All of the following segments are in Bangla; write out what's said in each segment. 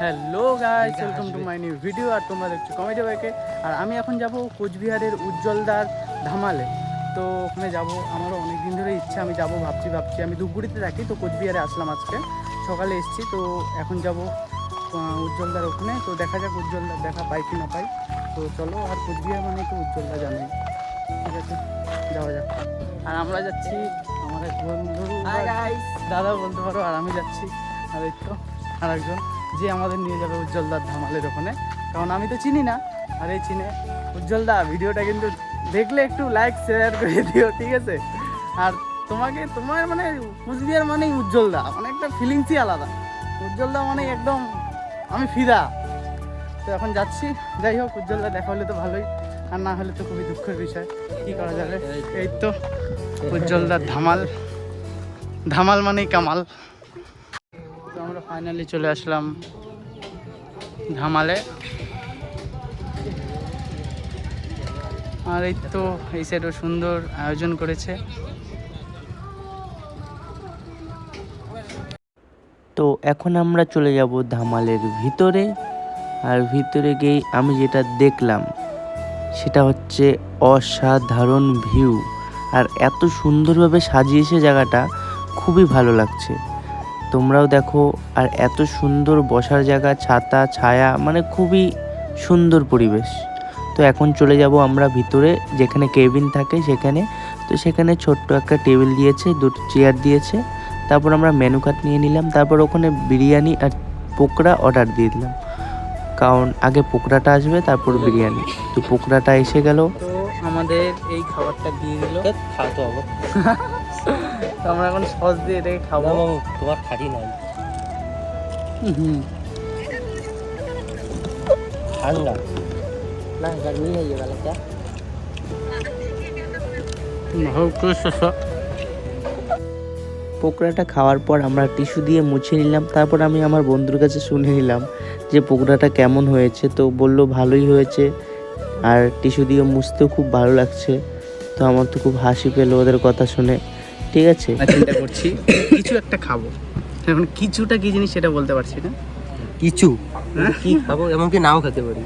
Hello guys welcome to my new video আর তোমরা দেখছ কমেডি বাইকে আর আমি এখন যাব কোচবিহারের উজ্জ্বলদার ধামালে। তো ওখানে যাব আমারও অনেক দিন ধরে ইচ্ছা আমি যাব ভাবছি ভাবছি। আমি ধূপগুড়িতে থাকি তো কোচবিহারে আসলাম আজকে। সকালে এসেছি তো এখন যাব উজ্জ্বলদার ওখানে। তো দেখা যাক উজ্জ্বলদার দেখা পাই কি না পাই। তো চলো আর কোচবিহার মানে তো উজ্জ্বলদা জানেই ঠিক আছে যাওয়া যাক। আর আমরা যাচ্ছি আমার এক বন্ধু দাদা বলতে পারো আর আমি যাচ্ছি। আর একটু আর একজন যে আমাদের নিয়ে যাবে উজ্জ্বলদার ধামালের ওখানে। কারণ আমি তো চিনি না। আর এই চিনে উজ্জ্বলদা, ভিডিওটা কিন্তু দেখলে একটু লাইক শেয়ার করে দিও, ঠিক আছে? আর তোমাকে, তোমার মানে কুচবিহার মানেই উজ্জ্বলদা। মানে একটা ফিলিংসই আলাদা। উজ্জ্বলদা মানে একদম আমি ফিদা। তো এখন যাচ্ছি। যাই হোক, উজ্জ্বলদা দেখা হলে তো ভালোই। আর না হলে তো খুবই দুঃখের বিষয়। কী করা যাবে? এই তো, উজ্জ্বলদার ধামাল। ধামাল মানেই কামাল। ফাইনালি চলে আসলাম ধামালে। আর এই তো এই সাইডও সুন্দর আয়োজন করেছে। তো এখন আমরা চলে যাব ধামালের ভিতরে। আর ভিতরে গিয়ে আমি যেটা দেখলাম, সেটা হচ্ছে অসাধারণ ভিউ আর এত সুন্দরভাবে সাজিয়েছে জায়গাটা, খুবই ভালো লাগছে। তোমরাও দেখো আর এত সুন্দর বসার জায়গা ছাতা ছায়া মানে খুবই সুন্দর পরিবেশ। তো এখন চলে যাব আমরা ভিতরে যেখানে কেবিন থাকে সেখানে। তো সেখানে ছোট্ট একটা টেবিল দিয়েছে দুটো চেয়ার দিয়েছে। তারপর আমরা মেনু কার্ড নিয়ে নিলাম তারপর ওখানে বিরিয়ানি আর পকোড়া অর্ডার দিয়ে দিলাম। কারণ আগে পকোড়াটা আসবে তারপর বিরিয়ানি। তো পকোড়াটা এসে গেল। আমাদের এই খাবারটা দিয়ে দিল। খাওয়াতে হবে। তো আমরা এখন সস দিয়ে এটাকে খাবো না বাবু তোমার খাটি নাই হুম ঠান্ডা না गर्मी है ये वाला क्या পকোড়াটা খাওয়ার পর আমরা টিস্যু দিয়ে মুছে নিলাম তারপর আমি আমার বন্ধুর কাছে শুনে নিলাম যে পকোড়াটা কেমন হয়েছে তো বলল ভালোই হয়েছে আর টিস্যু দিয়ে মুছতেও খুব ভালো লাগছে তো আমার তো খুব হাসি পেলো ওদের কথা শুনে ঠিক আছে? চিন্তা করছি কিছু একটা খাব। এখন কিছুটা কি জিনিস সেটা বলতে পারছি না। কিছু? কি খাব? এমনকি নাও খেতে পারি।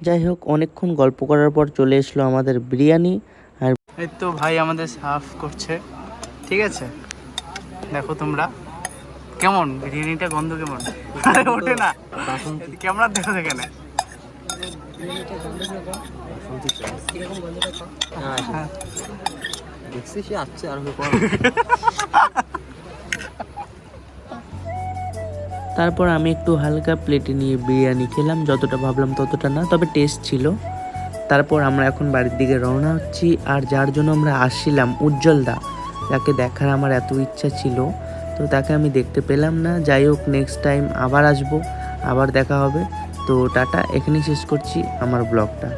যাই হোক অনেকক্ষণ গল্প করার পর চলে এসলো আমাদের বিরিয়ানি আর এই তো ভাই আমাদের সার্ভ করছে। ঠিক আছে? দেখো তোমরা। কেমন? বিরিয়ানিটা গন্ধ কেমন? ওঠে না। ক্যামেরা দেখো সেখানে হ্যাঁ দেখছি সে আসছে আর তারপর আমি একটু হালকা প্লেটে নিয়ে বিরিয়ানি খেলাম, যতটা ভাবলাম ততটা না, তবে টেস্ট ছিল। তারপর আমরা এখন বাড়ির দিকে রওনা হচ্ছি, আর যার জন্য আমরা আসছিলাম উজ্জ্বলদা, যাকে দেখার আমার এত ইচ্ছা ছিল। তো তাকে আমি দেখতে পেলাম না, যাই হোক নেক্সট টাইম আবার আসব, আবার দেখা হবে। তো টাটা এখানেই শেষ করছি আমার ব্লগটা।